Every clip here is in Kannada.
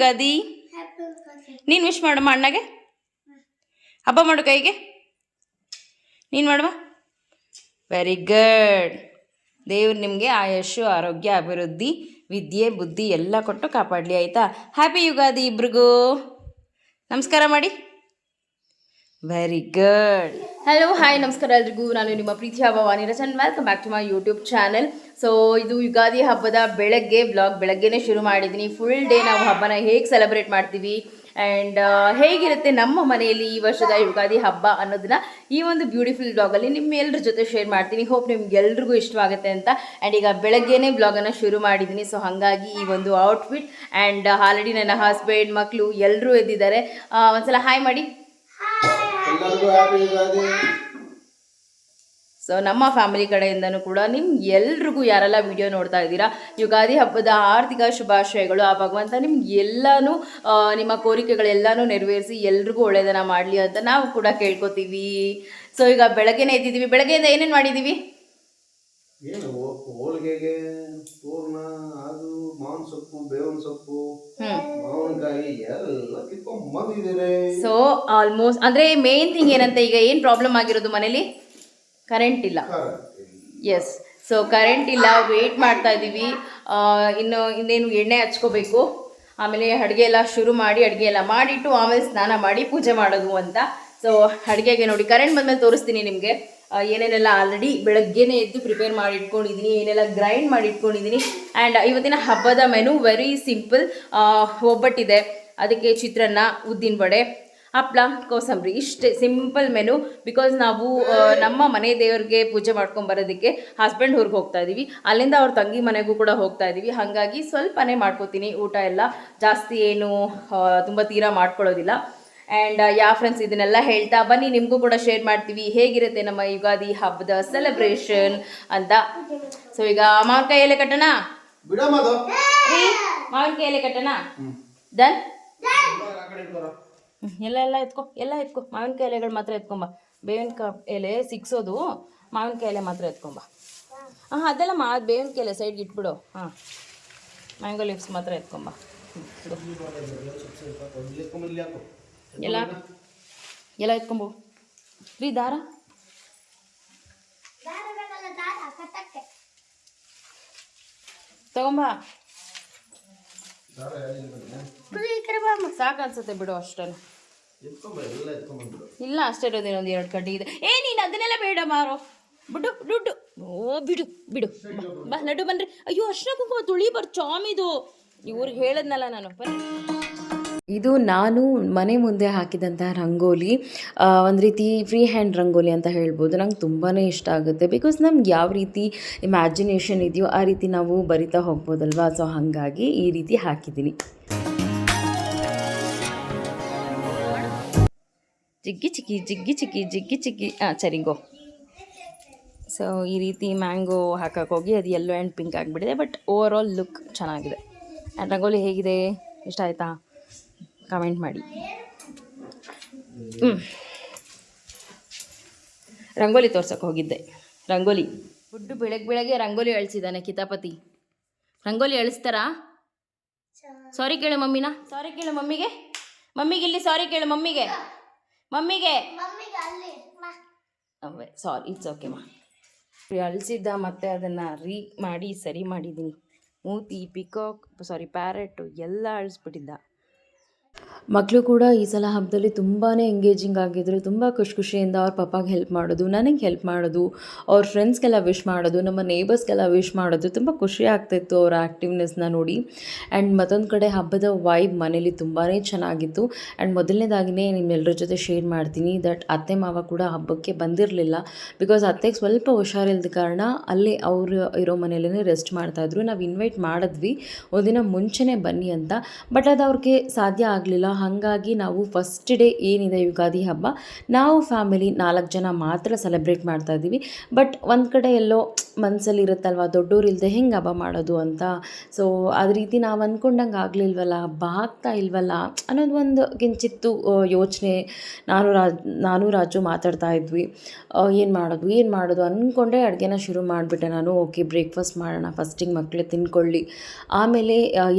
ಯುಗಾದಿ ನೀನು ವಿಶ್ ಮಾಡಮ್ಮ ಅಣ್ಣಗೆ. ಹಬ್ಬ ಮಾಡು ಕೈಗೆ. ನೀನು ಮಾಡುವ ವೆರಿ ಗುಡ್ ದೇವ್ರು ನಿಮಗೆ ಆಯಸ್ಸು, ಆರೋಗ್ಯ, ಅಭಿವೃದ್ಧಿ, ವಿದ್ಯೆ, ಬುದ್ಧಿ ಎಲ್ಲ ಕೊಟ್ಟು ಕಾಪಾಡಲಿ, ಆಯಿತಾ? ಹ್ಯಾಪಿ ಯುಗಾದಿ ಇಬ್ರಿಗೂ. ನಮಸ್ಕಾರ ಮಾಡಿ. ವೆರಿ ಗುಡ್ ಹಲೋ ಹಾಯ್ ನಮಸ್ಕಾರ ಎಲ್ರಿಗೂ. ನಾನು ನಿಮ್ಮ ಪ್ರೀತಿ ಹಬ್ಬ Vanirachan welcome back to my YouTube channel so ಇದು ಯುಗಾದಿ ಹಬ್ಬದ ಬೆಳಗ್ಗೆ ಬ್ಲಾಗ್ ಬೆಳಗ್ಗೆನೇ ಶುರು ಮಾಡಿದ್ದೀನಿ ಫುಲ್ ಡೇ ನಾವು ಹಬ್ಬನ ಹೇಗೆ ಸೆಲೆಬ್ರೇಟ್ ಮಾಡ್ತೀವಿ? ಆ್ಯಂಡ್ ಹೇಗಿರುತ್ತೆ ನಮ್ಮ ಮನೆಯಲ್ಲಿ ಈ ವರ್ಷದ ಯುಗಾದಿ ಹಬ್ಬ ಅನ್ನೋದನ್ನ ಈ ಒಂದು ಬ್ಯೂಟಿಫುಲ್ ಬ್ಲಾಗಲ್ಲಿ ನಿಮ್ಮೆಲ್ಲರ ಜೊತೆ ಶೇರ್ ಮಾಡ್ತೀನಿ. ಹೋಪ್ ನಿಮ್ಗೆಲ್ರಿಗೂ ಇಷ್ಟವಾಗುತ್ತೆ ಅಂತ. ಆ್ಯಂಡ್ ಈಗ ಬೆಳಗ್ಗೆನೇ ಬ್ಲಾಗನ್ನು ಶುರು ಮಾಡಿದ್ದೀನಿ ಸೊ ಹಾಗಾಗಿ ಈ ಒಂದು ಔಟ್ಫಿಟ್ ಆ್ಯಂಡ್ ಆಲ್ರೆಡಿ ನನ್ನ ಹಸ್ಬೆಂಡ್ ಮಕ್ಕಳು ಎಲ್ಲರೂ ಎದ್ದಿದ್ದಾರೆ. ಒಂದ್ಸಲ ಹಾಯ್ ಮಾಡಿ. ಸೊ ನಮ್ಮ ಫ್ಯಾಮಿಲಿ ಕಡೆಯಿಂದನೂ ಕೂಡ ನಿಮ್ಗೆ ಎಲ್ರಿಗೂ ಯಾರೆಲ್ಲ ವಿಡಿಯೋ ನೋಡ್ತಾ ಇದ್ದೀರಾ ಯುಗಾದಿ ಹಬ್ಬದ ಆರ್ಥಿಕ ಶುಭಾಶಯಗಳು. ಆ ಭಗವಂತ ನಿಮ್ಗೆ ಎಲ್ಲನೂ ನಿಮ್ಮ ಕೋರಿಕೆಗಳೆಲ್ಲನೂ ನೆರವೇರಿಸಿ ಎಲ್ರಿಗೂ ಒಳ್ಳೆಯದನ್ನ ಮಾಡಲಿ ಅಂತ ನಾವು ಕೂಡ ಕೇಳ್ಕೊತೀವಿ. ಸೊ ಈಗ ಬೆಳಗ್ಗೆನೇ ಎದ್ದಿದ್ದೀವಿ. ಬೆಳಗ್ಗೆಯಿಂದ ಏನೇನು ಮಾಡಿದ್ದೀವಿ? ಏನು ಹೋಳಿಗೆಗೆ ಪೂರ್ಣ ಅದು ಮಾವಿನ ಸೊಪ್ಪು ಬೇವಿನ ಸೊಪ್ಪು ಮಾವಿನಕಾಯಿ ಎಲ್ಲ ಕಿತ್ಕೊಂಡ್ ಬಂದಿದ್ದೀರಿ ಸೊ ಆಲ್ಮೋಸ್ಟ್ ಅಂದ್ರೆ ಮೇನ್ ಥಿಂಗ್ ಏನಂತ? ಈಗ ಏನ್ ಪ್ರಾಬ್ಲಮ್ ಆಗಿರೋದು ಮನೇಲಿ? ಕರೆಂಟ್ ಇಲ್ಲ. ಎಸ್ ಸೊ ಕರೆಂಟ್ ಇಲ್ಲ. ವೇಟ್ ಮಾಡ್ತಾ ಇದ್ದೀವಿ. ಇನ್ನು ಇನ್ನೇನು ಎಣ್ಣೆ ಹಚ್ಕೋಬೇಕು. ಆಮೇಲೆ ಅಡುಗೆ ಎಲ್ಲ ಶುರು ಮಾಡಿ ಅಡುಗೆ ಎಲ್ಲ ಮಾಡಿಟ್ಟು ಆಮೇಲೆ ಸ್ನಾನ ಮಾಡಿ ಪೂಜೆ ಮಾಡೋದು ಅಂತ. ಸೊ ಅಡುಗೆಗೆ ನೋಡಿ ಕರೆಂಟ್ ಬಂದಮೇಲೆ ತೋರಿಸ್ತೀನಿ ನಿಮಗೆ. ಏನೇನೆಲ್ಲ ಆಲ್ರೆಡಿ ಬೆಳಗ್ಗೆನೇ ಎದ್ದು ಪ್ರಿಪೇರ್ ಮಾಡಿ ಇಟ್ಕೊಂಡಿದ್ದೀನಿ ಏನೆಲ್ಲ ಗ್ರೈಂಡ್ ಮಾಡಿ ಇಟ್ಕೊಂಡಿದ್ದೀನಿ ಆ್ಯಂಡ್ ಇವತ್ತಿನ ಹಬ್ಬದ ಮೆನು ವೆರಿ ಸಿಂಪಲ್ ಒಬ್ಬಟ್ಟಿದೆ. ಅದಕ್ಕೆ ಚಿತ್ರಾನ್ನ, ಉದ್ದಿನ ವಡೆ ಹಪ್ಪಳ ಕೋಸಂಬರಿ. ಇಷ್ಟೇ ಸಿಂಪಲ್ ಮೆನು ಬಿಕಾಸ್ ನಾವು ನಮ್ಮ ಮನೆ ದೇವರಿಗೆ ಪೂಜೆ ಮಾಡ್ಕೊಂಡು ಬರೋದಕ್ಕೆ ಹಸ್ಬೆಂಡ್ ಊರಿಗೆ ಹೋಗ್ತಾ ಇದ್ದೀವಿ ಅಲ್ಲಿಂದ ಅವ್ರ ತಂಗಿ ಮನೆಗೂ ಕೂಡ ಹೋಗ್ತಾ ಇದ್ದೀವಿ ಹಾಗಾಗಿ ಸ್ವಲ್ಪನೇ ಮಾಡ್ಕೋತೀನಿ. ಊಟ ಎಲ್ಲ ಜಾಸ್ತಿ ಏನು ತುಂಬ ತೀರಾ ಮಾಡ್ಕೊಳ್ಳೋದಿಲ್ಲ. ಆ್ಯಂಡ್ ಯಾವ ಫ್ರೆಂಡ್ಸ್ ಇದನ್ನೆಲ್ಲ ಹೇಳ್ತಾ ಬನ್ನಿ ನಿಮಗೂ ಕೂಡ ಶೇರ್ ಮಾಡ್ತೀವಿ ಹೇಗಿರುತ್ತೆ ನಮ್ಮ ಯುಗಾದಿ ಹಬ್ಬದ ಸೆಲೆಬ್ರೇಷನ್ ಅಂತ ಸೊ ಈಗ ಮಾವಿನಕಾಯಿ ಎಲೆ ಕಟ್ಟೋಣ ಮಾವಿನಕಾಯಿ ಎಲೆ ಕಟ್ಟೋಣ ದನ್ ಎಲ್ಲ ಎಲ್ಲ ಎತ್ಕೊ ಎಲ್ಲ ಎತ್ಕೊ ಮಾವಿನಕಾಯಿ ಎಲೆಗಳು ಮಾತ್ರ ಎತ್ಕೊಂಬ ಬೇವಿನ ಎಲೆ ಸಿಕ್ಸೋದು ಮಾವಿನಕಾಯಿ ಎಲೆ ಮಾತ್ರ ಎತ್ಕೊಂಬ ಹಾಂ ಅದೆಲ್ಲ ಮಾ ಬೇವಿನಕಾಯಿ ಎಲೆ ಸೈಡ್ಗೆ ಇಟ್ಬಿಡು ಹಾಂ ಮ್ಯಾಂಗೋ ಲೀವ್ಸ್ ಮಾತ್ರ ಎತ್ಕೊಂಬ. ಎಲ್ಲ ಎಲ್ಲ ಎತ್ಕೊಂಬು ರೀ ದಾರ ತಗೊಂಬ ಸಾಕು ಅನ್ಸುತ್ತೆ ಬಿಡು ಅಷ್ಟನ್ನು ಎತ್ಕೊಂಡ್ಬಂದ್ಬಿಡು ಇಲ್ಲ ಅಷ್ಟೇ ಇರೋದು ಇನ್ನೊಂದು ಎರಡು ಕಡ್ಡಿ ಇದೆ. ಏ ನೀನು ಅದನ್ನೆಲ್ಲ ಬೇಡ ಮಾರೋ. ಬಿಡು ದುಡ್ಡು. ಓ ಬಿಡು ಬಿಡು. ಬಾ, ನಡು ಬನ್ರಿ ಅಯ್ಯೋ ಅಷ್ಟು ಕುಂಕುಮ ತುಳಿ ಬರ್ ಚಾಮಿದು ಇವ್ರಿಗೆ ಹೇಳದ್ನಲ್ಲ ನಾನು. ಬನ್ನಿ. ಇದು ನಾನು ಮನೆ ಮುಂದೆ ಹಾಕಿದಂತಹ ರಂಗೋಲಿ ಒಂದು ರೀತಿ ಫ್ರೀ ಹ್ಯಾಂಡ್ ರಂಗೋಲಿ ಅಂತ ಹೇಳ್ಬೋದು. ನಂಗೆ ತುಂಬಾ ಇಷ್ಟ ಆಗುತ್ತೆ. ಬಿಕಾಸ್ ನಮ್ಗೆ ಯಾವ ರೀತಿ ಇಮ್ಯಾಜಿನೇಷನ್ ಇದೆಯೋ ಆ ರೀತಿ ನಾವು ಬರಿತಾ ಹೋಗ್ಬೋದಲ್ವಾ? ಸೊ ಹಾಗಾಗಿ ಈ ರೀತಿ ಹಾಕಿದ್ದೀನಿ. ಜಿಗ್ಗಿ ಚಿಕ್ಕಿ ಜಿಗ್ಗಿ ಚಿಕ್ಕಿ ಜಿಗ್ಗಿ ಚಿಕ್ಕಿ ಹಾಂ ಸರಿಗೋ ಸೊ ಈ ರೀತಿ ಮ್ಯಾಂಗೋ ಹಾಕಕ್ಕೆ ಹೋಗಿ ಅದು ಎಲ್ಲೋ ಆ್ಯಂಡ್ ಪಿಂಕ್ ಆಗಿಬಿಟ್ಟಿದೆ ಬಟ್ ಓವರ್ ಆಲ್ ಲುಕ್ ಚೆನ್ನಾಗಿದೆ. ಆ್ಯಂಡ್ ರಂಗೋಲಿ ಹೇಗಿದೆ? ಇಷ್ಟ ಆಯಿತಾ? ಕಮೆಂಟ್ ಮಾಡಿ. ಹ್ಞೂ ರಂಗೋಲಿ ತೋರ್ಸಕ್ಕೆ ಹೋಗಿದ್ದೆ. ರಂಗೋಲಿ. ಗುಡ್ಡು ಬೆಳಗ್ಗೆ ಬೆಳಗ್ಗೆ ರಂಗೋಲಿ ಅಳಿಸಿದ್ದಾನೆ ಕಿತಾಪತಿ. ರಂಗೋಲಿ ಅಳಿಸ್ತಾರಾ? ಸಾರಿ ಕೇಳು ಮಮ್ಮಿನ. ಸಾರಿ ಕೇಳು ಮಮ್ಮಿಗೆ. ಮಮ್ಮಿಗೆ ಇಲ್ಲಿ ಸಾರಿ ಕೇಳು ಮಮ್ಮಿಗೆ. ಮಮ್ಮಿಗೆ. ಸಾರಿ ಇಟ್ಸ್ ಓಕೆ ಮಾ. ಅಳಿಸಿದ್ದ ಮತ್ತೆ ಅದನ್ನು ರೀ ಮಾಡಿ ಸರಿ ಮಾಡಿದ್ದೀನಿ ಮೂತಿ ಪಿಕಾಕ್ ಸಾರಿ ಪ್ಯಾರೆಟು ಎಲ್ಲ ಅಳಿಸ್ಬಿಟ್ಟಿದ್ದ. ಮಕ್ಕಳು ಕೂಡ ಈ ಸಲ ಹಬ್ಬದಲ್ಲಿ ತುಂಬಾ ಎಂಗೇಜಿಂಗ್ ಆಗಿದ್ರು, ತುಂಬ ಖುಷಿ ಖುಷಿಯಿಂದ ಅವ್ರ ಪಪ್ಪಾಗೆ ಹೆಲ್ಪ್ ಮಾಡೋದು, ನನಗೆ ಹೆಲ್ಪ್ ಮಾಡೋದು, ಅವ್ರ ಫ್ರೆಂಡ್ಸ್ಗೆಲ್ಲ ವಿಶ್ ಮಾಡೋದು, ನಮ್ಮ ನೇಬರ್ಸ್ಗೆಲ್ಲ ವಿಶ್ ಮಾಡೋದು, ತುಂಬ ಖುಷಿ ಆಗ್ತಾಯಿತ್ತು ಅವರ ಆ್ಯಕ್ಟಿವ್ನೆಸ್ನ ನೋಡಿ. ಆ್ಯಂಡ್ ಮತ್ತೊಂದು ಕಡೆ ಹಬ್ಬದ ವೈಬ್ ಮನೇಲಿ ತುಂಬಾ ಚೆನ್ನಾಗಿತ್ತು. ಆ್ಯಂಡ್ ಮೊದಲನೇದಾಗಿನೇ ನಿಮ್ಮೆಲ್ಲರ ಜೊತೆ ಶೇರ್ ಮಾಡ್ತೀನಿ ದಟ್ ಅತ್ತೆ ಮಾವ ಕೂಡ ಹಬ್ಬಕ್ಕೆ ಬಂದಿರಲಿಲ್ಲ ಬಿಕಾಸ್ ಅತ್ತೆಗೆ ಸ್ವಲ್ಪ ಹುಷಾರಿಲ್ಲದ ಕಾರಣ ಅಲ್ಲೇ ಅವರು ಇರೋ ಮನೆಯಲ್ಲೇ ರೆಸ್ಟ್ ಮಾಡ್ತಾಯಿದ್ರು ನಾವು ಇನ್ವೈಟ್ ಮಾಡಿದ್ವಿ, ಒಂದಿನ ಮುಂಚೆನೇ ಬನ್ನಿ ಅಂತ ಬಟ್ ಅದು ಅವ್ರಿಗೆ ಸಾಧ್ಯ ಆಗಲಿಲ್ಲ. ಹಾಗಾಗಿ ನಾವು ಫಸ್ಟ್ ಡೇ ಏನಿದೆ ಯುಗಾದಿ ಹಬ್ಬ, ನಾವು ಫ್ಯಾಮಿಲಿ ನಾಲ್ಕು ಜನ ಮಾತ್ರ ಸೆಲೆಬ್ರೇಟ್ ಮಾಡ್ತಾ ಇದ್ದೀವಿ. ಬಟ್ ಒಂದು ಕಡೆ ಎಲ್ಲೋ ಮನಸ್ಸಲ್ಲಿ ಇರುತ್ತಲ್ವ, ದೊಡ್ಡೋರು ಇಲ್ಲದೆ ಹೆಂಗೆ ಹಬ್ಬ ಮಾಡೋದು? ಅಂತ. ಸೊ ಅದ ರೀತಿ ನಾವು ಅಂದ್ಕೊಂಡಂಗೆ ಆಗಲಿಲ್ವಲ್ಲ, ಹಬ್ಬ ಆಗ್ತಾ ಇಲ್ವಲ್ಲ ಅನ್ನೋದು ಒಂದು ಕಿಂಚಿತ್ತು ಯೋಚನೆ ನಾನು ರಾಜ್ ನಾನು ರಾಜು ಮಾತಾಡ್ತಾ ಇದ್ವಿ. ಏನು ಮಾಡೋದು ಏನು ಮಾಡೋದು ಅಂದ್ಕೊಂಡೆ ಅಡುಗೆನ ಶುರು ಮಾಡಿಬಿಟ್ಟೆ ನಾನು. ಓಕೆ ಬ್ರೇಕ್ಫಾಸ್ಟ್ ಮಾಡೋಣ ಫಸ್ಟಿಗೆ ಮಕ್ಕಳು ತಿನ್ಕೊಳ್ಳಿ. ಆಮೇಲೆ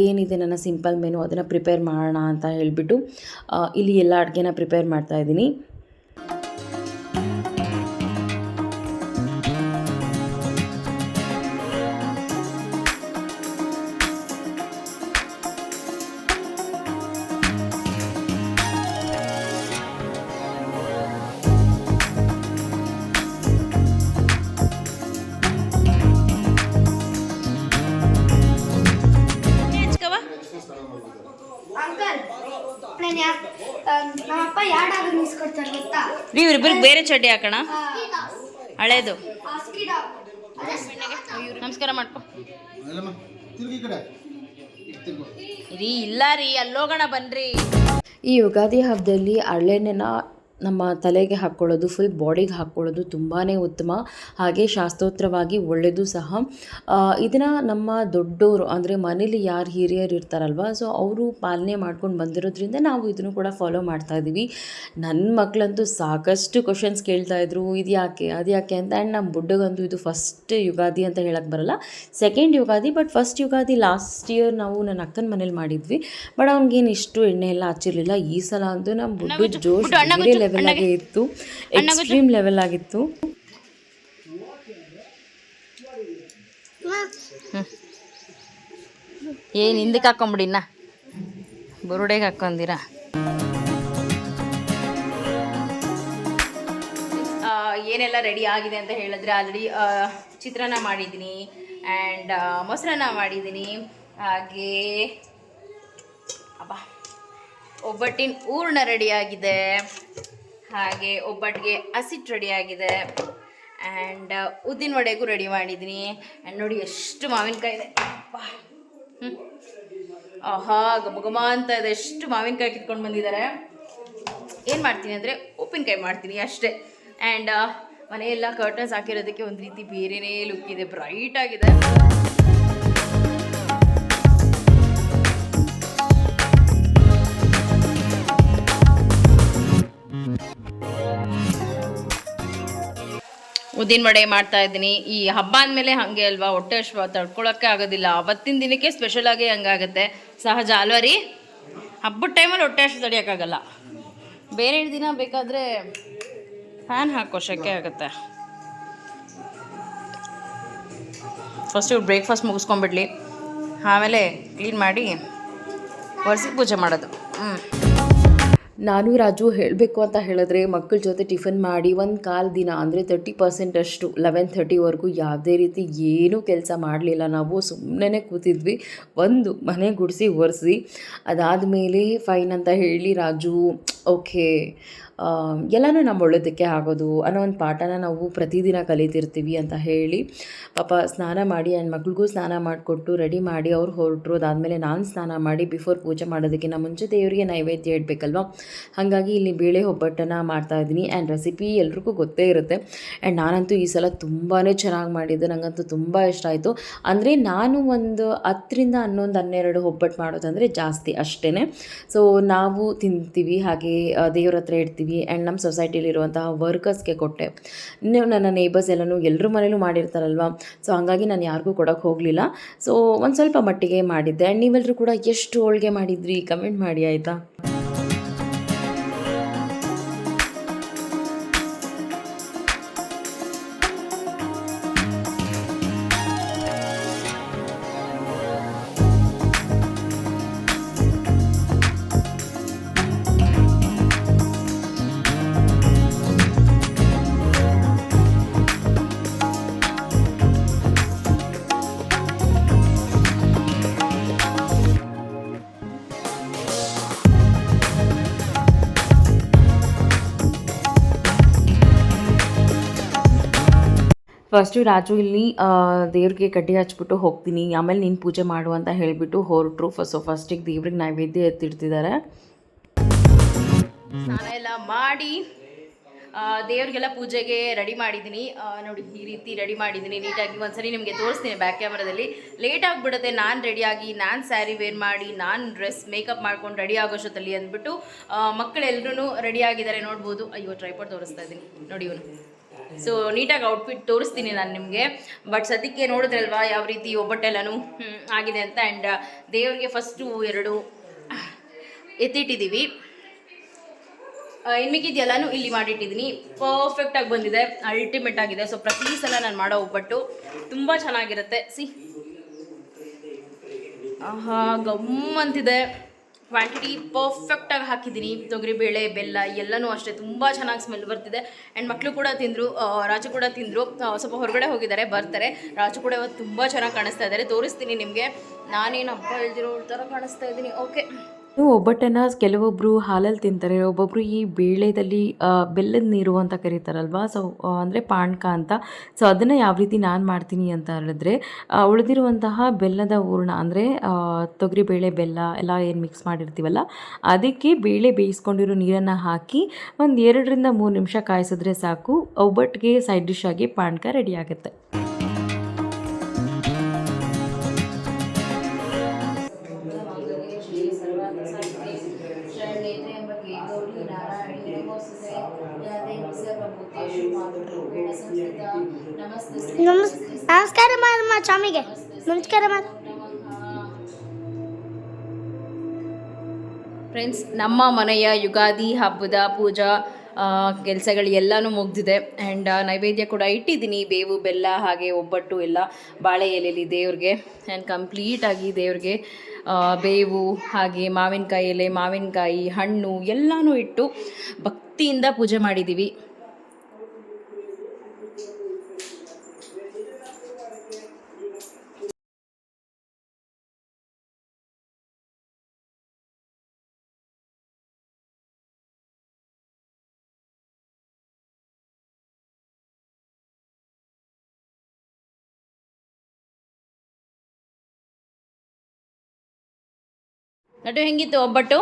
ಏನಿದೆ ನನ್ನ ಸಿಂಪಲ್ ಮೆನು ಅದನ್ನು ಪ್ರಿಪೇರ್ ಮಾಡೋಣ ಅಂತ ಹೇಳಿಬಿಟ್ಟು ಇಲ್ಲಿ ಎಲ್ಲ ಅಡುಗೆನ ಪ್ರಿಪೇರ್ ಮಾಡ್ತಾ ಇದ್ದೀನಿ. ನಾನು ಯಾ ನಮ್ಮಪ್ಪ ಗೊತ್ತಾ? ಬೇರೆ ಚಡ್ಡಿ ಹಾಕೋಣ. ಹಳೇದು. ನಮಸ್ಕಾರ ಮಾಡ್ಕೊ. ಅಲ್ಲಮ್ಮ ತಿರುಗಿ ಈ ಕಡೆ. ತಿರ್ಗು. ರೀ ಇಲ್ಲ ರೀ ಅಲ್ಲೋಗೋಣ ಬನ್ರಿ. ಈ ಯುಗಾದಿ ಹಬ್ಬದಲ್ಲಿ ಹರಳೆಣ್ಣೆನ ನಮ್ಮ ತಲೆಗೆ ಹಾಕ್ಕೊಳ್ಳೋದು ಫುಲ್ ಬಾಡಿಗೆ ಹಾಕ್ಕೊಳ್ಳೋದು ತುಂಬಾ ಉತ್ತಮ. ಹಾಗೆ ಶಾಸ್ತ್ರೋತ್ರವಾಗಿ ಒಳ್ಳೆಯದು ಸಹ. ಇದನ್ನು ನಮ್ಮ ದೊಡ್ಡವರು ಅಂದರೆ ಮನೇಲಿ ಯಾರು ಹಿರಿಯರು ಇರ್ತಾರಲ್ವ ಸೊ ಅವರು ಪಾಲನೆ ಮಾಡ್ಕೊಂಡು ಬಂದಿರೋದ್ರಿಂದ ನಾವು ಇದನ್ನು ಕೂಡ ಫಾಲೋ ಮಾಡ್ತಾ ಇದ್ದೀವಿ ನನ್ನ ಮಕ್ಕಳಂತೂ ಸಾಕಷ್ಟು ಕ್ವಶನ್ಸ್ ಕೇಳ್ತಾ ಇದ್ರು ಇದು ಯಾಕೆ ಅದು ಯಾಕೆ? ಅಂತ. ಆ್ಯಂಡ್ ನಮ್ಮ ಬುಡ್ಡಗಂತೂ ಇದು ಫಸ್ಟ್ ಯುಗಾದಿ ಅಂತ ಹೇಳಕ್ಕೆ ಬರಲ್ಲ. Second Ugadi but first Ugadi last year ನಾವು ನನ್ನ ಅಕ್ಕನ ಮನೇಲಿ ಮಾಡಿದ್ವಿ. ಬಟ್ ಅವ್ನಿಗೇನು ಇಷ್ಟು ಎಣ್ಣೆ ಎಲ್ಲ ಹಚ್ಚಿರಲಿಲ್ಲ. ಈ ಸಲ ಅಂತೂ ನಮ್ಮ ಬುಡ್ಡು ಜೋಶ್ ಬೇರೆ ಲೆವೆಲ್ ಆಗಿ ಇತ್ತು ಎಕ್ಸ್ಟ್ರೀಮ್ ಲೆವೆಲ್ ಆಗಿತ್ತು. ಏನು ಹಿಂದಕ್ಕೆ ಹಾಕೊಂಬಿಡಿನ ಬುರುಡೆಗೆ ಹಾಕೊಂಡಿರಾ ಏನೆಲ್ಲ ರೆಡಿ ಆಗಿದೆ ಅಂತ ಹೇಳಿದ್ರೆ ಆಲ್ರೆಡಿ ಚಿತ್ರಾನ್ನ ಮಾಡಿದ್ದೀನಿ ಆ್ಯಂಡ್ ಮೊಸರನ್ನ ಮಾಡಿದ್ದೀನಿ. ಹಾಗೆ ಅಬ್ಬ ಒಬ್ಬಟ್ಟಿನ ಹೂರ್ಣ ರೆಡಿಯಾಗಿದೆ ಹಾಗೆ ಒಬ್ಬಟ್ಟಿಗೆ ಹಸಿಟ್ಟು ಆಗಿದೆ. ಆ್ಯಂಡ್ ಉದ್ದಿನ ವಡೆಗೂ ರೆಡಿ ಮಾಡಿದ್ದೀನಿ. ಆ್ಯಂಡ್ ನೋಡಿ ಎಷ್ಟು ಮಾವಿನಕಾಯಿ ಇದೆ. ಹ್ಞೂ ಆಹಾ ಅಂತ ಇದೆ. ಎಷ್ಟು ಮಾವಿನಕಾಯಿ ಕಿತ್ಕೊಂಡು ಬಂದಿದ್ದಾರೆ. ಏನು ಮಾಡ್ತೀನಿ ಅಂದರೆ ಉಪ್ಪಿನಕಾಯಿ ಮಾಡ್ತೀನಿ ಅಷ್ಟೇ. ಆ್ಯಂಡ್ ಮನೆಯೆಲ್ಲ ಕರ್ಟನ್ಸ್ ಹಾಕಿರೋದಕ್ಕೆ ಒಂದು ರೀತಿ ಬೇರೆಯೇ ಲುಕ್ ಇದೆ. ಬ್ರೈಟ್ ಆಗಿದೆ. ಉದ್ದಿನ ವಡೆ ಮಾಡ್ತಾ ಇದ್ದೀನಿ. ಈ ಹಬ್ಬ ಅಂದಮೇಲೆ ಹಾಗೆ ಅಲ್ವಾ? ಹೊಟ್ಟೆ ಅಶ್ವ ತಡ್ಕೊಳಕ್ಕೆ ಆಗೋದಿಲ್ಲ. ಅವತ್ತಿನ ದಿನಕ್ಕೆ ಸ್ಪೆಷಲ್ ಆಗಿ ಹಂಗಾಗುತ್ತೆ. ಸಹಜ ಅಲ್ವಾ ರೀ? ಹಬ್ಬದ ಟೈಮಲ್ಲಿ ಹೊಟ್ಟೆ ಅಷ್ಟು ತಡಿಯೋಕ್ಕಾಗಲ್ಲ ಬೇರೆ ದಿನ ಬೇಕಾದರೆ ಫ್ಯಾನ್ ಹಾಕೋ ಶೆಕೆ ಆಗುತ್ತೆ. ಫಸ್ಟ್ ಇವ್ರು ಬ್ರೇಕ್ಫಾಸ್ಟ್ ಮುಗಿಸ್ಕೊಂಬಿಡ್ಲಿ ಆಮೇಲೆ ಕ್ಲೀನ್ ಮಾಡಿ, ವರ್ಷಕ್ಕೆ ಪೂಜೆ ಮಾಡೋದು. ಹ್ಞೂ ನಾನು ರಾಜು ಹೇಳಬೇಕು ಅಂತ ಹೇಳಿದ್ರೆ ಮಕ್ಕಳ ಜೊತೆ ಟಿಫನ್ ಮಾಡಿ ಒಂದು ಕಾಲ ದಿನ, ಅಂದರೆ ತರ್ಟಿ ಪರ್ಸೆಂಟ್ ಅಷ್ಟು ಲೆವೆನ್ ತರ್ಟಿವರೆಗೂ ಯಾವುದೇ ರೀತಿ ಏನೂ ಕೆಲಸ ಮಾಡಲಿಲ್ಲ. ನಾವು ಸುಮ್ಮನೆ ಕೂತಿದ್ವಿ, ಒಂದು ಮನೆ ಗುಡಿಸಿ ಒರೆಸಿ. ಅದಾದಮೇಲೆ ಫೈನ್ ಅಂತ ಹೇಳಿ ರಾಜು ಓಕೆ. ಎಲ್ಲನೂ ನಮ್ಮ ಒಳ್ಳೆಯದಕ್ಕೆ ಆಗೋದು ಅನ್ನೋ ಒಂದು ಪಾಠನ ನಾವು ಪ್ರತಿದಿನ ಕಲಿತಿರ್ತೀವಿ ಅಂತ ಹೇಳಿ ಪಾಪ ಸ್ನಾನ ಮಾಡಿ ಆ್ಯಂಡ್ ಮಕ್ಳಿಗೂ ಸ್ನಾನ ಮಾಡಿಕೊಟ್ಟು ರೆಡಿ ಮಾಡಿ ಅವ್ರು ಹೊರಟರು, ಅದಾದಮೇಲೆ ನಾನು ಸ್ನಾನ ಮಾಡಿ ಬಿಫೋರ್ ಪೂಜೆ ಮಾಡೋದಕ್ಕಿಂತ ಮುಂಚೆ ದೇವರಿಗೆ ನೈವೇದ್ಯ ಇಡಬೇಕಲ್ವ? ಹಾಗಾಗಿ ಇಲ್ಲಿ ಬೇಳೆ ಒಬ್ಬಟ್ಟನ್ನು ಮಾಡ್ತಾಯಿದ್ದೀನಿ ಆ್ಯಂಡ್ ರೆಸಿಪಿ ಎಲ್ರಿಗೂ ಗೊತ್ತೇ ಇರುತ್ತೆ. ಆ್ಯಂಡ್ ನಾನಂತೂ ಈ ಸಲ ತುಂಬಾ ಚೆನ್ನಾಗಿ ಮಾಡಿದ್ದೆ ನನಗಂತೂ ತುಂಬ ಇಷ್ಟ ಆಯಿತು. ಅಂದರೆ ನಾನು ಒಂದು ಹತ್ತರಿಂದ ಹನ್ನೊಂದು, ಹನ್ನೆರಡು ಒಬ್ಬಟ್ಟು ಮಾಡೋದಂದರೆ ಜಾಸ್ತಿ ಅಷ್ಟೇ ಸೊ ನಾವು ತಿಂತೀವಿ ಹಾಗೆ ದೇವ್ರ ಹತ್ರ ಇಡ್ತೀವಿ. ಆ್ಯಂಡ್ ನಮ್ಮ ಸೊಸೈಟಿಲಿರುವಂತಹ ವರ್ಕರ್ಸ್ಗೆ ಕೊಟ್ಟೆ. ನೀವು ನನ್ನ ನೇಬರ್ಸ್ ಎಲ್ಲನೂ ಎಲ್ಲರ ಮನೇಲೂ ಮಾಡಿರ್ತಾರಲ್ವ? ಸೊ ಹಾಗಾಗಿ ನಾನು ಯಾರಿಗೂ ಕೊಡೋಕ್ಕೆ ಹೋಗಲಿಲ್ಲ. ಸೊ ಒಂದು ಸ್ವಲ್ಪ ಮಟ್ಟಿಗೆ ಮಾಡಿದ್ದೆ. ಆ್ಯಂಡ್ ನೀವೆಲ್ಲರೂ ಕೂಡ ಎಷ್ಟು ಹೋಳಿಗೆ ಮಾಡಿದ್ರಿ? ಕಮೆಂಟ್ ಮಾಡಿ, ಆಯಿತಾ? ಫಸ್ಟು ರಾಜು ಇಲ್ಲಿ ದೇವ್ರಿಗೆ ಕಡ್ಡಿ ಹಚ್ಬಿಟ್ಟು ಹೋಗ್ತೀನಿ, ಆಮೇಲೆ ನೀನು ಪೂಜೆ ಮಾಡು ಅಂತ ಹೇಳಿಬಿಟ್ಟು ಹೊರಟರು. ಫಸ್ಟ್, ಫಸ್ಟಿಗೆ ದೇವ್ರಿಗೆ ನೈವೇದ್ಯ ಎತ್ತಿಡ್ತಿದ್ದಾರೆ. ಸ್ನಾನ ಎಲ್ಲ ಮಾಡಿ ದೇವ್ರಿಗೆಲ್ಲ ಪೂಜೆಗೆ ರೆಡಿ ಮಾಡಿದ್ದೀನಿ. ನೋಡಿ, ಈ ರೀತಿ ರೆಡಿ ಮಾಡಿದ್ದೀನಿ. ನೀಟಾಗಿ ಒಂದ್ಸರಿ ನಿಮಗೆ ತೋರಿಸ್ತೀನಿ ಬ್ಯಾಕ್ ಕ್ಯಾಮ್ರಾದಲ್ಲಿ ಲೇಟ್ ಆಗಿಬಿಡುತ್ತೆ, ನಾನು ರೆಡಿಯಾಗಿ ನಾನು ಸ್ಯಾರಿ ವೇರ್ ಮಾಡಿ, ನಾನು ಡ್ರೆಸ್ ಮೇಕಪ್ ಮಾಡ್ಕೊಂಡು ರೆಡಿ ಆಗೋಷ್ಟೊತ್ತಲ್ಲಿ ಅಂದ್ಬಿಟ್ಟು ಮಕ್ಕಳೆಲ್ಲರೂ ರೆಡಿ ಆಗಿದ್ದಾರೆ ನೋಡ್ಬೋದು. ಅಯ್ಯೋ ಟ್ರೈಪಾಡ್ ತೋರಿಸ್ತಾ ಇದ್ದೀನಿ. ನೋಡಿ ಇವನು. ಸೊ ನೀಟಾಗಿ ಔಟ್ಫಿಟ್ ತೋರಿಸ್ತೀನಿ ನಾನು ನಿಮಗೆ. ಬಟ್ ಸದ್ಯಕ್ಕೆ ನೋಡಿದ್ರಲ್ವಾ, ಯಾವ ರೀತಿ ಒಬ್ಬಟ್ಟೆಲ್ಲನೂ ಆಗಿದೆ ಅಂತ. ಆ್ಯಂಡ್ ದೇವರಿಗೆ ಫಸ್ಟು ಎರಡು ಎತ್ತಿಟ್ಟಿದ್ದೀವಿ. ಇನ್ನು ಮಿಕ್ಕಿದ್ದೆಲ್ಲನೂ ಇಲ್ಲಿ ಮಾಡಿಟ್ಟಿದ್ದೀನಿ. ಪರ್ಫೆಕ್ಟಾಗಿ ಬಂದಿದೆ ಅಲ್ಟಿಮೇಟ್ ಆಗಿದೆ. ಸೊ ಪ್ರತಿ ಸಲ ನಾನು ಮಾಡೋ ಒಬ್ಬಟ್ಟು ತುಂಬ ಚೆನ್ನಾಗಿರುತ್ತೆ. ಸಿ. ಆಹಾ, ಗಮ್ಮಂತಿದೆ. ಕ್ವಾಂಟಿಟಿ ಪರ್ಫೆಕ್ಟಾಗಿ ಹಾಕಿದ್ದೀನಿ ತೊಗರಿಬೇಳೆ ಬೆಲ್ಲ ಎಲ್ಲನೂ ಅಷ್ಟೇ. ತುಂಬ ಚೆನ್ನಾಗಿ ಸ್ಮೆಲ್ ಬರ್ತಿದೆ. ಆ್ಯಂಡ್ ಮಕ್ಕಳು ಕೂಡ ತಿಂದರು ರಾಜು ಕೂಡ ತಿಂದರು. ಸ್ವಲ್ಪ ಹೊರಗಡೆ ಹೋಗಿದ್ದಾರೆ, ಬರ್ತಾರೆ. ರಾಜು ಕೂಡ ಇವತ್ತು ತುಂಬ ಚೆನ್ನಾಗಿ ಕಾಣಿಸ್ತಾ ಇದ್ದಾರೆ. ತೋರಿಸ್ತೀನಿ ನಿಮಗೆ. ನಾನೇನು ಹಬ್ಬ ಹೇಳ್ದಿರೋ ಥರ ಕಾಣಿಸ್ತಾ ಇದ್ದೀನಿ. ಓಕೆ ಒಬ್ಬಟ್ಟನ್ನು ಕೆಲವೊಬ್ಬರು ಹಾಲಲ್ಲಿ ತಿಂತಾರೆ ಒಬ್ಬೊಬ್ಬರು ಈ ಬೇಳೆದಲ್ಲಿ ಬೆಲ್ಲದ ನೀರು ಅಂತ ಕರೀತಾರಲ್ವ? ಸೊ ಅಂದರೆ ಪಾಣ್ಕ ಅಂತ. ಸೊ ಅದನ್ನು ಯಾವ ರೀತಿ ನಾನು ಮಾಡ್ತೀನಿ ಅಂತ ಹೇಳಿದ್ರೆ ಉಳಿದಿರುವಂತಹ ಬೆಲ್ಲದ ಹೂರ್ಣ, ಅಂದರೆ ತೊಗರಿಬೇಳೆ ಬೆಲ್ಲ ಎಲ್ಲ ಏನು ಮಿಕ್ಸ್ ಮಾಡಿರ್ತೀವಲ್ಲ, ಅದಕ್ಕೆ ಬೇಳೆ ಬೇಯಿಸ್ಕೊಂಡಿರೋ ನೀರನ್ನು ಹಾಕಿ ಒಂದು ಎರಡರಿಂದ ಮೂರು ನಿಮಿಷ ಕಾಯಿಸಿದ್ರೆ ಸಾಕು. ಒಬ್ಬಟ್ಟಿಗೆ ಸೈಡ್ ಡಿಶ್ ಆಗಿ ಪಾಣ್ಕ ರೆಡಿ ಆಗುತ್ತೆ. ನಮಸ್ ನಮಸ್ಕಾರ ಮಾಡಮ್ಮ ಸ್ವಾಮಿಗೆ. ನಮಸ್ಕಾರ ಮಾಡ ಫ್ರೆಂಡ್ಸ್ ನಮ್ಮ ಮನೆಯ ಯುಗಾದಿ ಹಬ್ಬದ ಪೂಜಾ ಕೆಲಸಗಳು ಎಲ್ಲನೂ ಮುಗ್ದಿದೆ. ಆ್ಯಂಡ್ ನೈವೇದ್ಯ ಕೂಡ ಇಟ್ಟಿದ್ದೀನಿ. ಬೇವು, ಬೆಲ್ಲ, ಹಾಗೆ ಒಬ್ಬಟ್ಟು ಎಲ್ಲ ಬಾಳೆ ಎಲೆಯಲ್ಲಿ ದೇವ್ರಿಗೆ. ಆ್ಯಂಡ್ ಕಂಪ್ಲೀಟಾಗಿ ದೇವ್ರಿಗೆ ಬೇವು, ಹಾಗೆ ಮಾವಿನಕಾಯಿ ಎಲೆ, ಮಾವಿನಕಾಯಿ ಹಣ್ಣು ಎಲ್ಲನೂ ಇಟ್ಟು ಭಕ್ತಿಯಿಂದ ಪೂಜೆ ಮಾಡಿದ್ದೀವಿ. ನಟು ಹೆಂಗಿತ್ತು ಒಬ್ಬಟ್ಟು?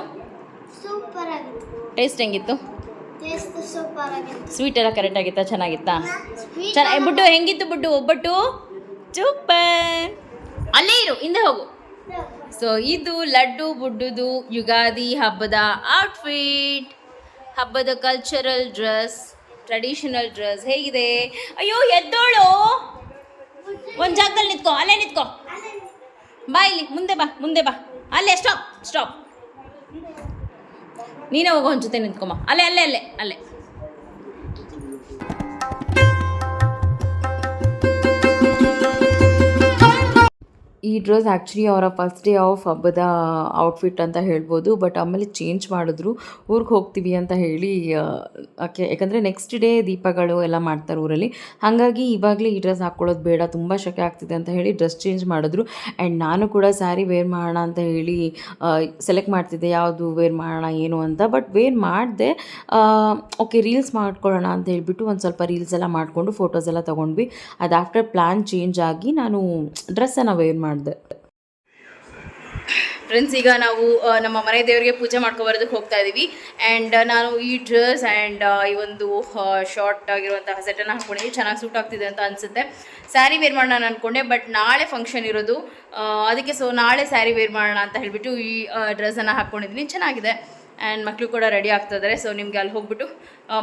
ಸೂಪರ್ ಆಗಿತ್ತು. ಟೇಸ್ಟ್ ಹೆಂಗಿತ್ತು? ಟೇಸ್ಟ್ ಸೂಪರ್ ಆಗಿತ್ತು. ಸ್ವೀಟ್ ಎಲ್ಲ ಕರೆಕ್ಟ್ ಆಗಿತ್ತಾ? ಚೆನ್ನಾಗಿತ್ತಾ? ಚೆನ್ನಾಗಿ ಬಿಟ್ಟು ಹೆಂಗಿತ್ತು ಬಿಟ್ಟು ಒಬ್ಬಟ್ಟು? ಸೂಪರ್ ಅಲ್ಲೇ ಇರು ಹಿಂದೆ ಹೋಗು. ಸೊ ಇದು ಲಡ್ಡು ಬುಡ್ಡುದು ಯುಗಾದಿ ಹಬ್ಬದ ಔಟ್ಫಿಟ್ ಹಬ್ಬದ ಕಲ್ಚರಲ್ ಡ್ರೆಸ್ ಟ್ರೆಡಿಷನಲ್ ಡ್ರೆಸ್ ಹೇಗಿದೆ? ಅಯ್ಯೋ ಎದ್ದೋಳು. ಒಂದು ಜಾಗದಲ್ಲಿ ನಿಂತ್ಕೋ ಅಲ್ಲೇ ನಿಂತ್ಕೋ. ಬಾ ಇಲ್ಲಿ ಮುಂದೆ ಬಾ ಮುಂದೆ ಬಾ. ಅಲ್ಲೇ ಸ್ಟಾಪ್ ಸ್ಟಾಪ್ ನೀನೇ ಹೋಗೋ ಒಂದು ಜೊತೆ ನಿಂತ್ಕೊಮ್ಮ ಅಲ್ಲೇ ಅಲ್ಲೇ ಅಲ್ಲೇ ಅಲ್ಲೇ. ಈ ಡ್ರೆಸ್ ಆ್ಯಕ್ಚುಲಿ ಅವರ ಫಸ್ಟ್ ಡೇ ಆಫ್ ಹಬ್ಬದ ಔಟ್ಫಿಟ್ ಅಂತ ಹೇಳ್ಬೋದು. ಬಟ್ ಆಮೇಲೆ ಚೇಂಜ್ ಮಾಡಿದ್ರು. ಊರಿಗೆ ಹೋಗ್ತೀವಿ ಅಂತ ಹೇಳಿ ಓಕೆ, ಯಾಕಂದರೆ ನೆಕ್ಸ್ಟ್ ಡೇ ದೀಪಗಳು ಎಲ್ಲ ಮಾಡ್ತಾರೆ ಊರಲ್ಲಿ. ಹಾಗಾಗಿ ಇವಾಗಲೇ ಈ ಡ್ರೆಸ್ ಹಾಕ್ಕೊಳ್ಳೋದು ಬೇಡ, ತುಂಬ ಶಕೆ ಆಗ್ತಿದೆ ಅಂತ ಹೇಳಿ ಡ್ರೆಸ್ ಚೇಂಜ್ ಮಾಡಿದ್ರು. ಆ್ಯಂಡ್ ನಾನು ಕೂಡ ಸ್ಯಾರಿ ವೇರ್ ಮಾಡೋಣ ಅಂತ ಹೇಳಿ ಸೆಲೆಕ್ಟ್ ಮಾಡ್ತಿದ್ದೆ. ಯಾವುದು ವೇರ್ ಮಾಡೋಣ, ಏನು ಅಂತ. ಬಟ್ ವೇರ್ ಮಾಡಿದೆ ಓಕೆ ರೀಲ್ಸ್ ಮಾಡ್ಕೊಳ್ಳೋಣ ಅಂತ ಹೇಳಿಬಿಟ್ಟು ಒಂದು ಸ್ವಲ್ಪ ರೀಲ್ಸ್ ಎಲ್ಲ ಮಾಡಿಕೊಂಡು ಫೋಟೋಸ್ ಎಲ್ಲ ತೊಗೊಂಡ್ವಿ. ಅದು ಆಫ್ಟರ್ ಪ್ಲ್ಯಾನ್ ಚೇಂಜ್ ಆಗಿ ನಾನು ಡ್ರೆಸ್ಸನ್ನು ವೇರ್ ಮಾಡಿದೆ. ಫ್ರೆಂಡ್ಸ್ ಈಗ ನಾವು ನಮ್ಮ ಮನೆ ದೇವರಿಗೆ ಪೂಜೆ ಮಾಡ್ಕೊಬರೋದಕ್ಕೆ ಹೋಗ್ತಾ ಇದ್ದೀವಿ ಆ್ಯಂಡ್ ನಾನು ಈ ಡ್ರೆಸ್ ಆ್ಯಂಡ್ ಈ ಒಂದು ಶಾರ್ಟ್ ಆಗಿರುವಂತಹ ಸೆಟನ್ನು ಹಾಕ್ಕೊಂಡಿದ್ದೀನಿ ಚೆನ್ನಾಗಿ ಸೂಟ್ ಆಗ್ತಿದೆ ಅಂತ ಅನಿಸುತ್ತೆ. ಸ್ಯಾರಿ ವೇರ್ ಮಾಡೋಣ ಅಂದ್ಕೊಂಡೆ ಬಟ್ ನಾಳೆ ಫಂಕ್ಷನ್ ಇರೋದು ಅದಕ್ಕೆ ಸೊ ನಾಳೆ ಸ್ಯಾರಿ ವೇರ್ ಮಾಡೋಣ ಅಂತ ಹೇಳಿಬಿಟ್ಟು ಈ ಡ್ರೆಸ್ಸನ್ನು ಹಾಕ್ಕೊಂಡಿದ್ದೀನಿ ಚೆನ್ನಾಗಿದೆ. ಆ್ಯಂಡ್ ಮಕ್ಕಳು ಕೂಡ ರೆಡಿ ಆಗ್ತಾ ಇದ್ದಾರೆ ಸೊ ನಿಮಗೆ ಅಲ್ಲಿ ಹೋಗ್ಬಿಟ್ಟು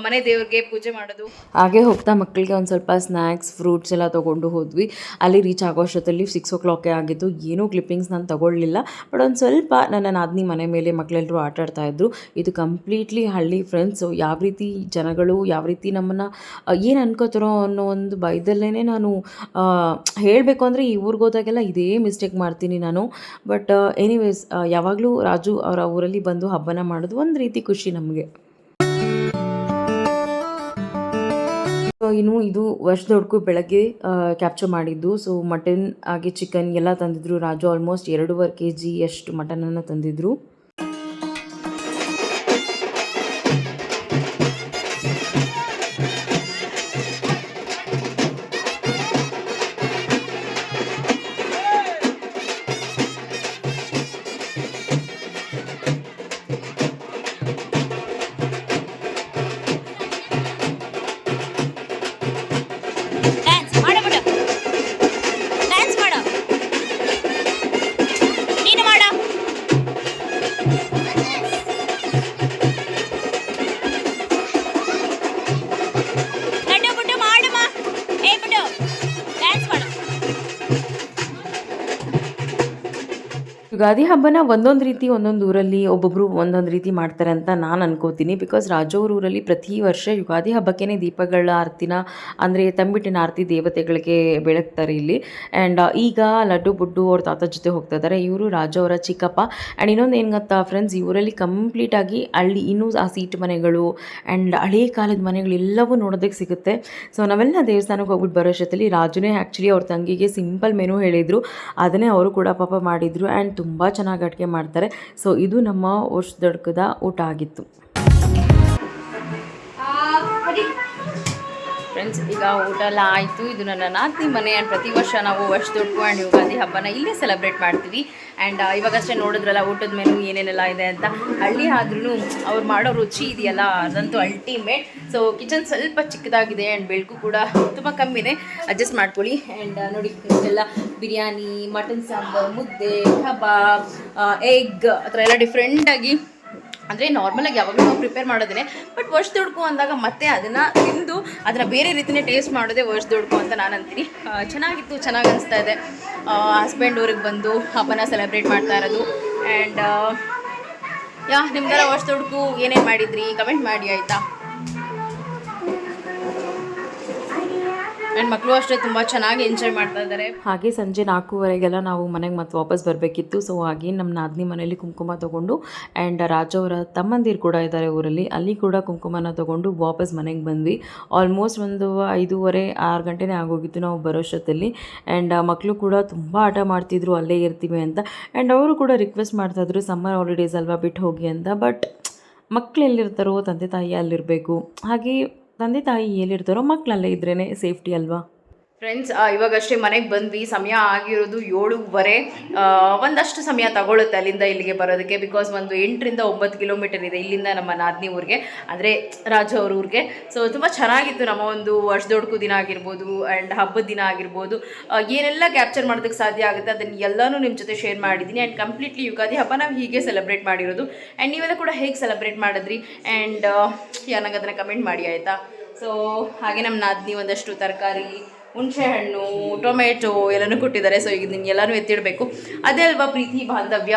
ಮನೆ ದೇವ್ರಿಗೆ ಪೂಜೆ ಮಾಡೋದು. ಹಾಗೆ ಹೋಗ್ತಾ ಮಕ್ಕಳಿಗೆ ಒಂದು ಸ್ವಲ್ಪ ಸ್ನ್ಯಾಕ್ಸ್ ಫ್ರೂಟ್ಸ್ ಎಲ್ಲ ತೊಗೊಂಡು ಹೋದ್ವಿ. ಅಲ್ಲಿ ರೀಚ್ ಆಗೋ ಅಷ್ಟೊತ್ತಲ್ಲಿ ಸಿಕ್ಸ್ ಓ ಕ್ಲಾಕೇ ಆಗಿತ್ತು ಏನೂ ಕ್ಲಿಪ್ಪಿಂಗ್ಸ್ ನಾನು ತೊಗೊಳ್ಳಿಲ್ಲ. ಬಟ್ ಒಂದು ಸ್ವಲ್ಪ ನನ್ನ ನಾದಿನಿ ಮನೆ ಮೇಲೆ ಮಕ್ಕಳೆಲ್ಲರೂ ಆಟ ಆಡ್ತಾ ಇದ್ರು. ಇದು ಕಂಪ್ಲೀಟ್ಲಿ ಹಳ್ಳಿ ಫ್ರೆಂಡ್ಸ್ ಯಾವ ರೀತಿ ಜನಗಳು, ಯಾವ ರೀತಿ ನಮ್ಮನ್ನು ಏನು ಅನ್ಕೋತಾರೋ ಅನ್ನೋ ಒಂದು ಭಯದಲ್ಲೇ ನಾನು ಹೇಳಬೇಕು ಅಂದರೆ ಈ ಊರಿಗೆ ಹೋದಾಗೆಲ್ಲ ಇದೇ ಮಿಸ್ಟೇಕ್ ಮಾಡ್ತೀನಿ ನಾನು. ಬಟ್ ಎನಿವೇಸ್ ಯಾವಾಗಲೂ ರಾಜು ಅವರ ಊರಲ್ಲಿ ಬಂದು ಹಬ್ಬನ ಮಾಡೋದು ಒಂದು ರೀತಿ ಖುಷಿ ನಮಗೆ. ಇನ್ನು ಇದು ವರ್ಷದೊಡ್ಕು ಬೆಳಗ್ಗೆ ಕ್ಯಾಪ್ಚರ್ ಮಾಡಿದ್ದು. ಸೊ ಮಟನ್ ಹಾಗೆ ಚಿಕನ್ ಎಲ್ಲ ತಂದಿದ್ರು. ರಾಜು ಆಲ್ಮೋಸ್ಟ್ ಎರಡೂವರೆ ಕೆ ಜಿಯಷ್ಟು ಮಟನನ್ನು ತಂದಿದ್ರು. ಯುಗಾದಿ ಹಬ್ಬನ ಒಂದೊಂದು ರೀತಿ, ಒಂದೊಂದು ಊರಲ್ಲಿ ಒಬ್ಬೊಬ್ಬರು ಒಂದೊಂದು ರೀತಿ ಮಾಡ್ತಾರೆ ಅಂತ ನಾನು ಅನ್ಕೋತೀನಿ. ಬಿಕಾಸ್ ರಾಜವ್ರ ಊರಲ್ಲಿ ಪ್ರತಿ ವರ್ಷ ಯುಗಾದಿ ಹಬ್ಬಕ್ಕೇ ದೀಪಗಳ ಆರತಿನ, ಅಂದರೆ ತಂಬಿಟ್ಟಿನ ಆರತಿ ದೇವತೆಗಳಿಗೆ ಬೆಳಗ್ತಾರೆ ಇಲ್ಲಿ. ಆ್ಯಂಡ್ ಈಗ ಲಡ್ಡು, ಬುಡ್ಡು ಅವ್ರ ತಾತ ಜೊತೆ ಹೋಗ್ತಾ ಇದ್ದಾರೆ ಇವರು ರಾಜ ಅವರ ಚಿಕ್ಕಪ್ಪ. ಆ್ಯಂಡ್ ಇನ್ನೊಂದು ಏನು ಗೊತ್ತಾ ಫ್ರೆಂಡ್ಸ್ ಇವರಲ್ಲಿ ಕಂಪ್ಲೀಟಾಗಿ ಅಲ್ಲಿ ಇನ್ನೂ ಆ ಸೀಟ್ ಮನೆಗಳು ಆ್ಯಂಡ್ ಹಳೇ ಕಾಲದ ಮನೆಗಳು ಎಲ್ಲವೂ ನೋಡೋದಕ್ಕೆ ಸಿಗುತ್ತೆ. ಸೊ ನಾವೆಲ್ಲ ದೇವಸ್ಥಾನಕ್ಕೆ ಹೋಗ್ಬಿಟ್ಟು ಬರೋ ರಾಜುನೇ ಆ್ಯಕ್ಚುಲಿ ಅವ್ರ ತಂಗಿಗೆ ಸಿಂಪಲ್ ಮೆನು ಹೇಳಿದರು. ಅದನ್ನೇ ಅವರು ಕೂಡ ಪಾಪ ಮಾಡಿದರು. ಆ್ಯಂಡ್ ತುಂಬ ಚೆನ್ನಾಗಿ ಅಡುಗೆ ಮಾಡ್ತಾರೆ. ಸೊ ಇದು ನಮ್ಮ ವರ್ಷದೊಡ್ಕದ ಊಟ ಆಗಿತ್ತು. ಫ್ರೆಂಡ್ಸ್ ಈಗ ಊಟ ಎಲ್ಲ ಆಯಿತು. ಇದು ನನ್ನ ನಾತಿ ಮನೆ ಆ್ಯಂಡ್ ಪ್ರತಿ ವರ್ಷ ನಾವು ವರ್ಷ ದುಡ್ಡು ಆ್ಯಂಡ್ ಯುಗಾದಿ ಹಬ್ಬನ ಇಲ್ಲೇ ಸೆಲೆಬ್ರೇಟ್ ಮಾಡ್ತೀವಿ. ಆ್ಯಂಡ್ ಇವಾಗಷ್ಟೇ ನೋಡಿದ್ರಲ್ಲ, ಊಟದ ಮೆನು ಏನೇನೆಲ್ಲ ಇದೆ ಅಂತ. ಹಳ್ಳಿ ಆದ್ರೂ ಅವ್ರು ಮಾಡೋ ರುಚಿ ಇದೆಯಲ್ಲ, ಅದಂತೂ ಅಲ್ಟಿಮೇಟ್ ಸೊ ಕಿಚನ್ ಸ್ವಲ್ಪ ಚಿಕ್ಕದಾಗಿದೆ ಆ್ಯಂಡ್ ಬೆಳಕು ಕೂಡ ತುಂಬ ಕಮ್ಮಿದೆ ಅಡ್ಜಸ್ಟ್ ಮಾಡ್ಕೊಳ್ಳಿ. ಆ್ಯಂಡ್ ನೋಡಿ ಎಲ್ಲ ಬಿರಿಯಾನಿ, ಮಟನ್ ಸಾಂಬಾರು, ಮುದ್ದೆ, ಕಬಾಬ್ ಎಗ್ ಆ ಥರ ಎಲ್ಲ ಡಿಫ್ರೆಂಟಾಗಿ ಅಂದರೆ ನಾರ್ಮಲಾಗಿ ಯಾವಾಗಲೂ ನಾವು ಪ್ರಿಪೇರ್ ಮಾಡೋದೇ ಬಟ್ ವರ್ಷ ದುಡ್ಕು ಅಂದಾಗ ಮತ್ತೆ ಅದನ್ನು ತಿಂದು ಅದನ್ನು ಬೇರೆ ರೀತಿಯೇ ಟೇಸ್ಟ್ ಮಾಡೋದೇ ವರ್ಷ ದುಡ್ಕು ಅಂತ ನಾನು ಅಂತೀನಿ. ಚೆನ್ನಾಗಿತ್ತು, ಚೆನ್ನಾಗಿ ಅನಿಸ್ತಾ ಇದೆ. ಹಸ್ಬೆಂಡ್ ಊರಿಗೆ ಬಂದು ಹಬ್ಬನ ಸೆಲೆಬ್ರೇಟ್ ಮಾಡ್ತಾ ಇರೋದು. ಆ್ಯಂಡ್ ಯಾ, ನಿಮ್ಗೆಲ್ಲ ವರ್ಷ ದುಡ್ಕು ಏನೇನು ಮಾಡಿದ್ರಿ? ಕಮೆಂಟ್ ಮಾಡಿ, ಆಯಿತಾ? ಆ್ಯಂಡ್ ಮಕ್ಕಳು ಅಷ್ಟೇ ತುಂಬ ಚೆನ್ನಾಗಿ ಎಂಜಾಯ್ ಮಾಡ್ತಾ ಇದ್ದಾರೆ. ಹಾಗೆ ಸಂಜೆ ನಾಲ್ಕೂವರೆಗೆಲ್ಲ ನಾವು ಮನೆಗೆ ಮತ್ತೆ ವಾಪಸ್ ಬರಬೇಕಿತ್ತು. ಸೊ ಹಾಗೆ ನಮ್ಮ ನಾದಿನಿ ಮನೆಯಲ್ಲಿ ಕುಂಕುಮ ತಗೊಂಡು ಆ್ಯಂಡ್ ರಾಜವರ ತಮ್ಮಂದಿರು ಕೂಡ ಇದ್ದಾರೆ ಊರಲ್ಲಿ. ಅಲ್ಲಿ ಕೂಡ ಕುಂಕುಮನ ತಗೊಂಡು ವಾಪಸ್ ಮನೆಗೆ ಬಂದ್ವಿ. ಆಲ್ಮೋಸ್ಟ್ ಒಂದು ಐದೂವರೆ, ಆರು ಗಂಟೆನೇ ಆಗೋಗಿತ್ತು ನಾವು ಬರೋಷ್ಟೊತ್ತಲ್ಲಿ ಆ್ಯಂಡ್ ಮಕ್ಕಳು ಕೂಡ ತುಂಬ ಆಟ ಮಾಡ್ತಿದ್ರು, ಅಲ್ಲೇ ಇರ್ತೀವಿ ಅಂತ. ಆ್ಯಂಡ್ ಅವರು ಕೂಡ ರಿಕ್ವೆಸ್ಟ್ ಮಾಡ್ತಾಯಿದ್ರು ಸಮ್ಮರ್ ಹಾಲಿಡೇಸ್ ಅಲ್ವಾ ಬಿಟ್ಟು ಹೋಗಿ ಅಂತ. ಬಟ್ ಮಕ್ಕಳು ಎಲ್ಲಿರ್ತಾರೋ, ತಂದೆ ತಾಯಿ ಅಲ್ಲಿರಬೇಕು. ಹಾಗೆ ತಂದೆ ತಾಯಿ ಎಲ್ಲಿರ್ತಾರೋ ಮಕ್ಕಳಲ್ಲೇ ಇದ್ರೇ ಸೇಫ್ಟಿ ಅಲ್ವಾ? ಫ್ರೆಂಡ್ಸ್ ಇವಾಗಷ್ಟೇ ಮನೆಗೆ ಬಂದ್ವಿ. ಸಮಯ ಆಗಿರೋದು ಏಳುವರೆ. ಒಂದಷ್ಟು ಸಮಯ ತಗೊಳುತ್ತೆ ಅಲ್ಲಿಂದ ಇಲ್ಲಿಗೆ ಬರೋದಕ್ಕೆ ಬಿಕಾಸ್ ಒಂದು ಎಂಟರಿಂದ ಒಂಬತ್ತು ಕಿಲೋಮೀಟರ್ ಇದೆ ಇಲ್ಲಿಂದ ನಮ್ಮ ನಾದಿನಿ ಊರಿಗೆ. ಅಂದರೆ ರಾಜ ಅವ್ರ ಊರಿಗೆ. ಸೊ ತುಂಬ ಚೆನ್ನಾಗಿತ್ತು ನಮ್ಮ ಒಂದು ವರ್ಷದೊಡ್ಕು ದಿನ ಆಗಿರ್ಬೋದು ಆ್ಯಂಡ್ ಹಬ್ಬದ ದಿನ ಆಗಿರ್ಬೋದು. ಏನೆಲ್ಲ ಕ್ಯಾಪ್ಚರ್ ಮಾಡೋದಕ್ಕೆ ಸಾಧ್ಯ ಆಗುತ್ತೆ ಅದನ್ನು ಎಲ್ಲನೂ ನಿಮ್ಮ ಜೊತೆ ಶೇರ್ ಮಾಡಿದ್ದೀನಿ ಆ್ಯಂಡ್ ಕಂಪ್ಲೀಟ್ಲಿ ಯುಗಾದಿ ಹಬ್ಬ ನಾವು ಹೀಗೆ ಸೆಲೆಬ್ರೇಟ್ ಮಾಡಿರೋದು. ಆ್ಯಂಡ್ ನೀವೆಲ್ಲ ಕೂಡ ಹೇಗೆ ಸೆಲೆಬ್ರೇಟ್ ಮಾಡಿದ್ರಿ? ಆ್ಯಂಡ್ ನನಗೆ ನಂಗೆ ಅದನ್ನು ಕಮೆಂಟ್ ಮಾಡಿ, ಆಯಿತಾ? ಸೊ ಹಾಗೆ ನಮ್ಮ ನಾದಿನಿ ಒಂದಷ್ಟು ತರಕಾರಿ ಹುಣಸೆ ಹಣ್ಣು ಟೊಮೆಟೊ ಎಲ್ಲನೂ ಕೊಟ್ಟಿದ್ದಾರೆ. ಸೊ ಈಗ ನಿಮ್ಗೆ ಎಲ್ಲನೂ ಎತ್ತಿಡಬೇಕು. ಅದೇ ಅಲ್ವಾ ಪ್ರೀತಿ ಬಾಂಧವ್ಯ?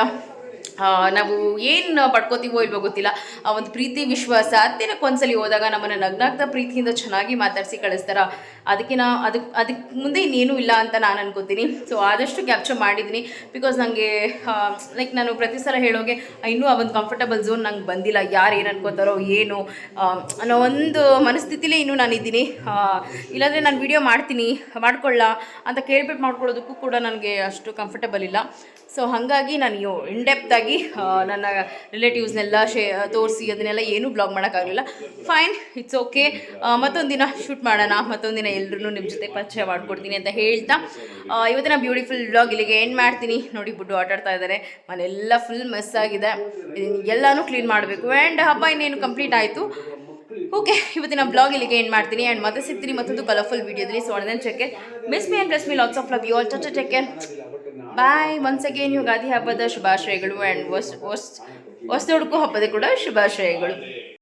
ನಾವು ಏನು ಪಡ್ಕೋತೀವೋ ಇಲ್ವೋ ಗೊತ್ತಿಲ್ಲ. ಆ, ಒಂದು ಪ್ರೀತಿ, ವಿಶ್ವಾಸ ದಿನಕ್ಕೆ ಒಂದ್ಸಲಿ ಹೋದಾಗ ನಮ್ಮನ್ನು ನಗ್ನಾಗ್ತಾ ಪ್ರೀತಿಯಿಂದ ಚೆನ್ನಾಗಿ ಮಾತಾಡಿಸಿ ಕಳಿಸ್ತಾರ. ಅದಕ್ಕೆ ನಾ ಅದಕ್ಕೆ ಅದಕ್ಕೆ ಮುಂದೆ ಇನ್ನೇನೂ ಇಲ್ಲ ಅಂತ ನಾನು ಅನ್ಕೋತೀನಿ. ಸೊ ಆದಷ್ಟು ಕ್ಯಾಪ್ಚರ್ ಮಾಡಿದ್ದೀನಿ ಬಿಕಾಸ್ ನನಗೆ ಲೈಕ್ ನಾನು ಪ್ರತಿ ಸಲ ಹೇಳೋಗೆ ಇನ್ನೂ ಆ ಒಂದು ಕಂಫರ್ಟಬಲ್ ಝೋನ್ ನಂಗೆ ಬಂದಿಲ್ಲ. ಯಾರು ಏನು ಅನ್ಕೋತಾರೋ, ಏನು? ಅನ್ನೋ ಒಂದು ಮನಸ್ಥಿತಿಲೇ ಇನ್ನೂ ನಾನಿದ್ದೀನಿ. ಇಲ್ಲಾಂದರೆ ನಾನು ವಿಡಿಯೋ ಮಾಡ್ತೀನಿ, ಮಾಡ್ಕೊಳ್ಳ ಅಂತ ಕೇಳ್ಬಿಟ್ಟು ಮಾಡ್ಕೊಳ್ಳೋದಕ್ಕೂ ಕೂಡ ನನಗೆ ಅಷ್ಟು ಕಂಫರ್ಟಬಲ್ ಇಲ್ಲ. ಸೊ ಹಾಗಾಗಿ ನಾನು ಇಂಡೆಪ್ತಾಗಿ ನನ್ನ ರಿಲೇಟಿವ್ಸ್ನೆಲ್ಲ ಶೇ, ತೋರಿಸಿ, ಅದನ್ನೆಲ್ಲ ಏನೂ ಬ್ಲಾಗ್ ಮಾಡೋಕ್ಕಾಗಲಿಲ್ಲ ಫೈನ್ ಇಟ್ಸ್ ಓಕೆ ಮತ್ತೊಂದು ದಿನ ಶೂಟ್ ಮಾಡೋಣ. ಮತ್ತೊಂದು ದಿನ ಎಲ್ಲರೂ ನಿಮ್ಮ ಜೊತೆ ಪರಿಚಯ ಮಾಡಿಕೊಡ್ತೀನಿ ಅಂತ ಹೇಳ್ತಾ ಇವತ್ತಿನ ಬ್ಯೂಟಿಫುಲ್ ಬ್ಲಾಗ್ ಇಲ್ಲಿಗೆ ಎಂಡ್ ಮಾಡ್ತೀನಿ. ನೋಡಿ, ಬುಡ್ಡು ಆಟಾಡ್ತಾ ಇದ್ದಾರೆ ಮನೆಲ್ಲ ಫುಲ್ ಮೆಸ್ ಆಗಿದೆ. ಎಲ್ಲನೂ ಕ್ಲೀನ್ ಮಾಡಬೇಕು. ಆ್ಯಂಡ್ ಹಬ್ಬ ಇನ್ನೇನು ಕಂಪ್ಲೀಟ್ ಆಯಿತು. ಓಕೆ ಇವತ್ತಿನ ಬ್ಲಾಗ್ ಇಲ್ಲಿಗೆ ಎಂಡ್ ಮಾಡ್ತೀನಿ. ಆ್ಯಂಡ್ ಮತ್ತೆ ಸಿಗ್ತೀನಿ ಮತ್ತೊಂದು ಕಲರ್ಫುಲ್ ವೀಡಿಯೋದಲ್ಲಿ so check miss me and rest me lots of love you all touch take care bye once again Ugadi ಹಬ್ಬದ ಶುಭಾಶಯಗಳು ಆ್ಯಂಡ್ ಹೊಸ ಹೊಸ ಹೊಸ ಹಬ್ಬದ ಕೂಡ ಶುಭಾಶಯಗಳು